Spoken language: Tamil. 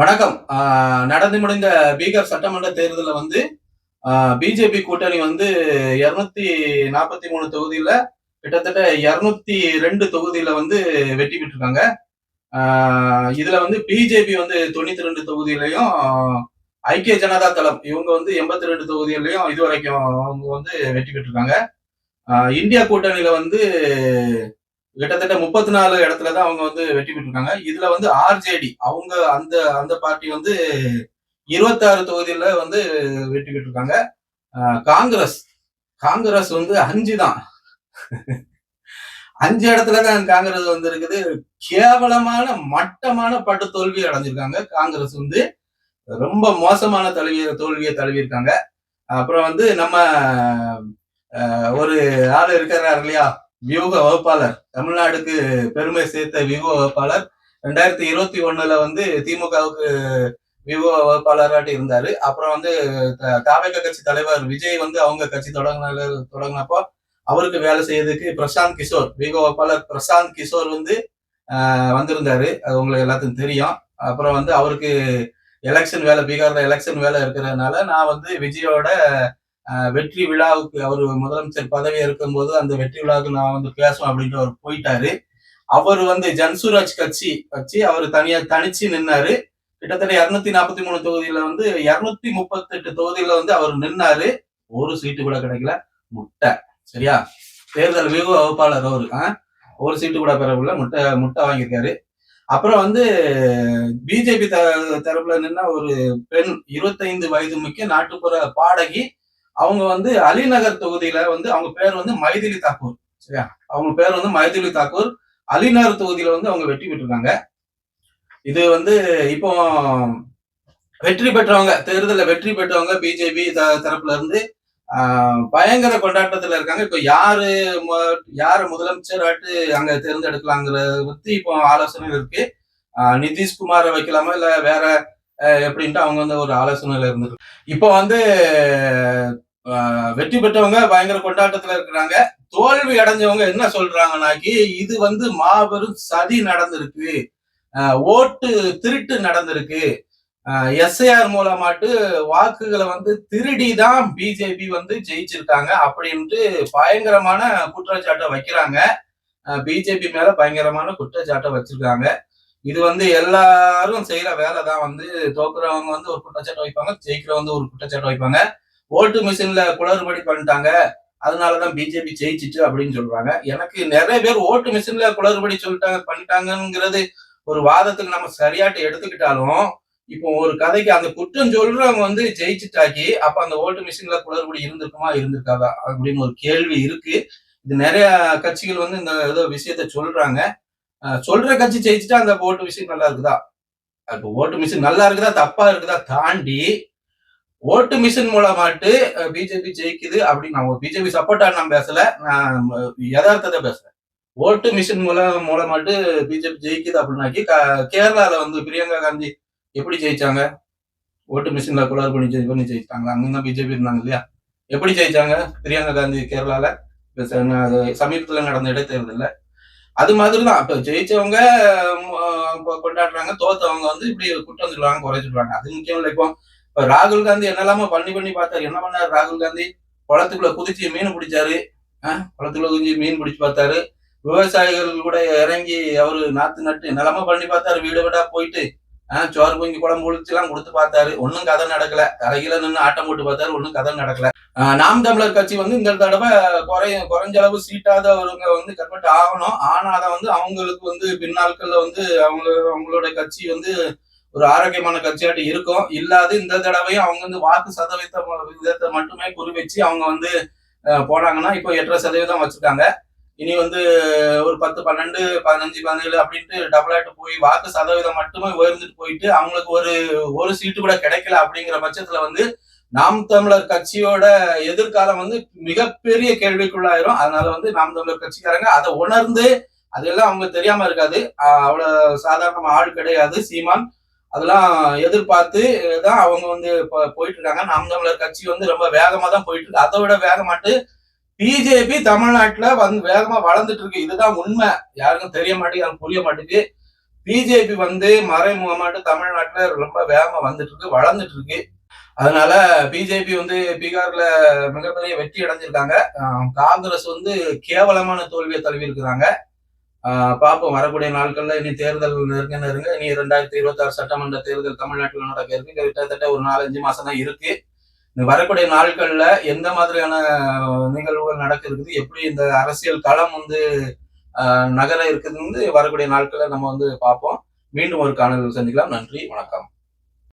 வணக்கம். நடந்து முடிந்த பீகார் சட்டமன்ற தேர்தலில் வந்து பிஜேபி கூட்டணி வந்து இருநூத்தி நாற்பத்தி மூணு தொகுதியில கிட்டத்தட்ட இருநூத்தி ரெண்டு தொகுதியில வந்து வெற்றி பெற்றிருக்காங்க. இதில் இதுல வந்து பிஜேபி வந்து தொண்ணூத்தி ரெண்டு தொகுதியிலையும் ஐக்கிய ஜனதா தளம் இவங்க வந்து எண்பத்தி ரெண்டு தொகுதியிலையும் இதுவரைக்கும் அவங்க வந்து வெற்றி பெற்றிருக்காங்க. இந்தியா கூட்டணியில வந்து கிட்டத்தட்ட முப்பத்தி நாலு இடத்துல தான் அவங்க வந்து வெற்றி பெற்றிருக்காங்க. இதுல வந்து ஆர்ஜேடி அவங்க அந்த அந்த பார்ட்டி வந்து இருபத்தாறு தொகுதியில வந்து வெற்றி பெற்றிருக்காங்க. காங்கிரஸ் காங்கிரஸ் வந்து அஞ்சு தான். அஞ்சு இடத்துல தான் காங்கிரஸ் வந்து இருக்குது. கேவலமான மட்டமான பட்டு தோல்வி அடைஞ்சிருக்காங்க. காங்கிரஸ் வந்து ரொம்ப மோசமான தழுவிய தோல்வியை தழுவியிருக்காங்க. அப்புறம் வந்து நம்ம ஒரு ஆள் இருக்கிறார் இல்லையா? வியூக வகுப்பாளர். தமிழ்நாடுக்கு பெருமை சேர்த்த வியூக வகுப்பாளர். ரெண்டாயிரத்தி இருபத்தி ஒண்ணுல வந்து திமுகவுக்கு வியூக வகுப்பாளராட்டி இருந்தாரு. அப்புறம் வந்து தாவேக கட்சி தலைவர் விஜய் வந்து அவங்க கட்சி தொடங்கின தொடங்கினப்போ அவருக்கு வேலை செய்யறதுக்கு பிரசாந்த் கிஷோர் வியூக வகுப்பாளர் பிரசாந்த் கிஷோர் வந்து வந்திருந்தாரு. அது உங்களுக்கு எல்லாத்துக்கும் தெரியும். அப்புறம் வந்து அவருக்கு எலெக்ஷன் வேலை பீகார்ல எலெக்ஷன் வேலை இருக்கிறதுனால நான் வந்து விஜயோட வெற்றி விழாவுக்கு அவர் முதலமைச்சர் பதவி இருக்கும்போது அந்த வெற்றி விழாவுக்கு நான் வந்து பேசுவேன் அப்படின்ட்டு அவர் போயிட்டாரு. அவர் வந்து ஜன்சூராஜ் கட்சி வச்சு அவர் தனியா தனிச்சு நின்னாரு. கிட்டத்தட்ட இருநூத்தி நாற்பத்தி மூணு தொகுதியில வந்து இருநூத்தி முப்பத்தி எட்டு தொகுதியில வந்து அவர் நின்னாரு. ஒரு சீட்டு கூட கிடைக்கல. முட்டை. சரியா? தேர்தல் வியூக வகுப்பாளர் அவரு. ஒரு சீட்டு கூட பெறவில்லை. முட்டை முட்டை வாங்கியிருக்காரு. அப்புறம் வந்து பிஜேபி தரப்புல நின்னா ஒரு பெண் இருபத்தைந்து வயது மிக்க நாட்டுப்புற பாடகி அவங்க வந்து அலிநகர் தொகுதியில வந்து அவங்க பேர் வந்து மைதிலி தாக்கூர் சரியா? அவங்க பேர் வந்து மைதிலி தாக்கூர். அலிநகர் தொகுதியில வந்து அவங்க வெற்றி பெற்றிருக்காங்க. இது வந்து இப்போ வெற்றி பெற்றவங்க தேர்தலில் வெற்றி பெற்றவங்க பிஜேபி தரப்புல இருந்து பயங்கர கொண்டாட்டத்துல இருக்காங்க. இப்போ யாரு யாரு முதலமைச்சர் ஆட்டு அங்க தேர்ந்தெடுக்கலாங்கிறத பத்தி இப்போ ஆலோசனை இருக்கு. நிதிஷ்குமாரை வைக்கலாமா இல்ல வேற எப்படின்ட்டு அவங்க வந்து ஒரு ஆலோசனையில இருந்திருக்கு இப்போ வந்து வெற்றி பெற்றவங்க பயங்கர கொண்டாட்டத்துல இருக்கிறாங்க. தோல்வி அடைஞ்சவங்க என்ன சொல்றாங்கனாக்கி இது வந்து மாபெரும் சதி நடந்திருக்கு. ஓட்டு திருட்டு நடந்திருக்கு. எஸ்ஐஆர் மூலமாட்டு வாக்குகளை வந்து திருடி தான் பிஜேபி வந்து ஜெயிச்சிருக்காங்க அப்படின்ட்டு பயங்கரமான குற்றச்சாட்டை வைக்கிறாங்க. பிஜேபி மேல பயங்கரமான குற்றச்சாட்டை வச்சிருக்காங்க. இது வந்து எல்லாரும் செய்யற வேலை தான் வந்து தோக்குறவங்க வந்து ஒரு குற்றச்சாட்டை வைப்பாங்க ஜெயிக்கிறவங்க வந்து ஒரு குற்றச்சாட்டை வைப்பாங்க. ஓட்டு மிஷின்ல குளறுபடி பண்ணிட்டாங்க. அதனாலதான் பிஜேபி ஜெயிச்சிட்டு அப்படின்னு சொல்றாங்க. எனக்கு நிறைய பேர் ஓட்டு மிஷின்ல குளறுபடி சொல்லிட்டாங்க பண்ணிட்டாங்கிறது ஒரு வாதத்துக்கு நம்ம சரியாட்டு எடுத்துக்கிட்டாலும் இப்போ ஒரு கதைக்கு அந்த குற்றம் சொல்றவங்க வந்து ஜெயிச்சுட்டாக்கி அப்ப அந்த ஓட்டு மிஷின்ல குளறுபடி இருந்திருக்குமா இருந்திருக்காதா அப்படின்னு ஒரு கேள்வி இருக்கு. இது நிறைய கட்சிகள் வந்து இந்த ஏதோ விஷயத்த சொல்றாங்க. சொல்ற கட்சி ஜெயிச்சுட்டா அந்த ஓட்டு மிஷின் நல்லா இருக்குதா? இப்போ ஓட்டு மிஷின் நல்லா இருக்குதா தப்பா இருக்குதா தாண்டி ஓட்டு மிஷின் மூலமாட்டு பிஜேபி ஜெயிக்குது அப்படின்னு நான் பிஜேபி சப்போர்ட்டா நான் பேசல. நான் யதார்த்தத்தை பேசுறேன் ஓட்டு மிஷின் மூலம் மூலமாட்டு பிஜேபி ஜெயிக்குது அப்படின்னாக்கி கேரளால வந்து பிரியங்கா காந்தி எப்படி ஜெயிச்சாங்க? ஓட்டு மிஷின்ல குளர் பண்ணி ஜெயி பண்ணி ஜெயிச்சாங்க அங்கதான் பிஜேபி இருந்தாங்க இல்லையா? எப்படி ஜெயிச்சாங்க? பிரியங்கா காந்தி கேரளால? சமீபத்துல நடந்த இடைத்தேர்தல்ல. அது மாதிரிதான் இப்ப ஜெயிச்சவங்க கொண்டாடுறாங்க தோத்தவங்க வந்து இப்படி குற்றம் சொல்லுவாங்க குறை சொல்லுவாங்க. அது முக்கியம் இல்லை இப்போ இப்ப ராகுல் காந்தி என்னெல்லாமோ பண்ணி பண்ணி பார்த்தாரு. என்ன பண்ணாரு? ராகுல் காந்தி குளத்துக்குள்ள குதிச்சு மீன் பிடிச்சாரு. குளத்துக்குள்ள குதிச்சு மீன் பிடிச்சு பார்த்தாரு. விவசாயிகள் கூட இறங்கி அவரு நாத்து நட்டு நிலமா பண்ணி பார்த்தாரு. வீடு வீடா போயிட்டு ஆஹ் சோறு பொங்கி குழம்பு ஒழிச்சு எல்லாம் கொடுத்து பார்த்தாரு. ஒன்னும் கதை நடக்கல. கரையில நின்று ஆட்டம் போட்டு பார்த்தாரு. ஒன்னும் கதை நடக்கல. நாம் தமிழர் கட்சி வந்து இந்த தடவை குறை குறைஞ்ச அளவு சீட்டாதவங்க வந்து கன்வெர்ட் ஆகணும். ஆனா அதை வந்து அவங்களுக்கு வந்து பின்னாட்கள்ல வந்து அவங்க அவங்களோட கட்சி வந்து ஒரு ஆரோக்கியமான கட்சியாட்டு இருக்கும். இல்லாது இந்த தடவையும் அவங்க வந்து வாக்கு சதவீத விதத்தை மட்டுமே குறி வச்சு அவங்க வந்து போனாங்கன்னா இப்போ எட்டரை சதவீதம் வச்சிருக்காங்க. இனி வந்து ஒரு பத்து பன்னெண்டு பதினஞ்சு பதினேழு அப்படின்ட்டு டபுள் ஆட்டு போய் வாக்கு சதவீதம் மட்டுமே உயர்ந்துட்டு போயிட்டு அவங்களுக்கு ஒரு ஒரு சீட்டு கூட கிடைக்கல அப்படிங்கிற பட்சத்துல வந்து நாம் தமிழர் கட்சியோட எதிர்காலம் வந்து மிகப்பெரிய கேள்விக்குள்ளாயிரும். அதனால வந்து நாம் தமிழர் கட்சிக்காரங்க அதை உணர்ந்து அதெல்லாம் அவங்க தெரியாம இருக்காது. அவ்வளவு சாதாரண ஆள் கிடையாது. சீமான் அதெல்லாம் எதிர்பார்த்து தான் அவங்க வந்து போயிட்டு இருக்காங்க நாம் தமிழர் கட்சி வந்து ரொம்ப வேகமா தான் போயிட்டு இருக்கு அதை விட வேகமாட்டு பிஜேபி தமிழ்நாட்டுல வந்து வேகமா வளர்ந்துட்டு இருக்கு இதுதான் உண்மை. யாருக்கும் தெரிய மாட்டேங்குது புரிய மாட்டேங்குது. பிஜேபி வந்து மறைமுகமாட்டு தமிழ்நாட்டுல ரொம்ப வேகமா வந்துட்டு இருக்கு வளர்ந்துட்டு இருக்கு அதனால பிஜேபி வந்து பீகார்ல மிகப்பெரிய வெற்றி அடைஞ்சிருக்காங்க. காங்கிரஸ் வந்து கேவலமான தோல்வியை தழுவி இருக்கிறாங்க பார்ப்போம் வரக்கூடிய நாட்கள்ல இனி தேர்தல் நெருங்க நெருங்க இனி ரெண்டாயிரத்தி இருபத்தி ஆறு சட்டமன்ற தேர்தல் தமிழ்நாட்டில் நடக்க இருக்கு. கிட்டத்தட்ட ஒரு நாலஞ்சு மாசம் தான் இருக்கு. வரக்கூடிய நாட்கள்ல எந்த மாதிரியான நிகழ்வுகள் நடக்க இருக்குது? எப்படி இந்த அரசியல் களம் வந்து நகர இருக்குதுன்னு வரக்கூடிய நாட்கள்ல நம்ம வந்து பார்ப்போம் மீண்டும் ஒரு காணொலியில் சந்திக்கலாம். நன்றி. வணக்கம்.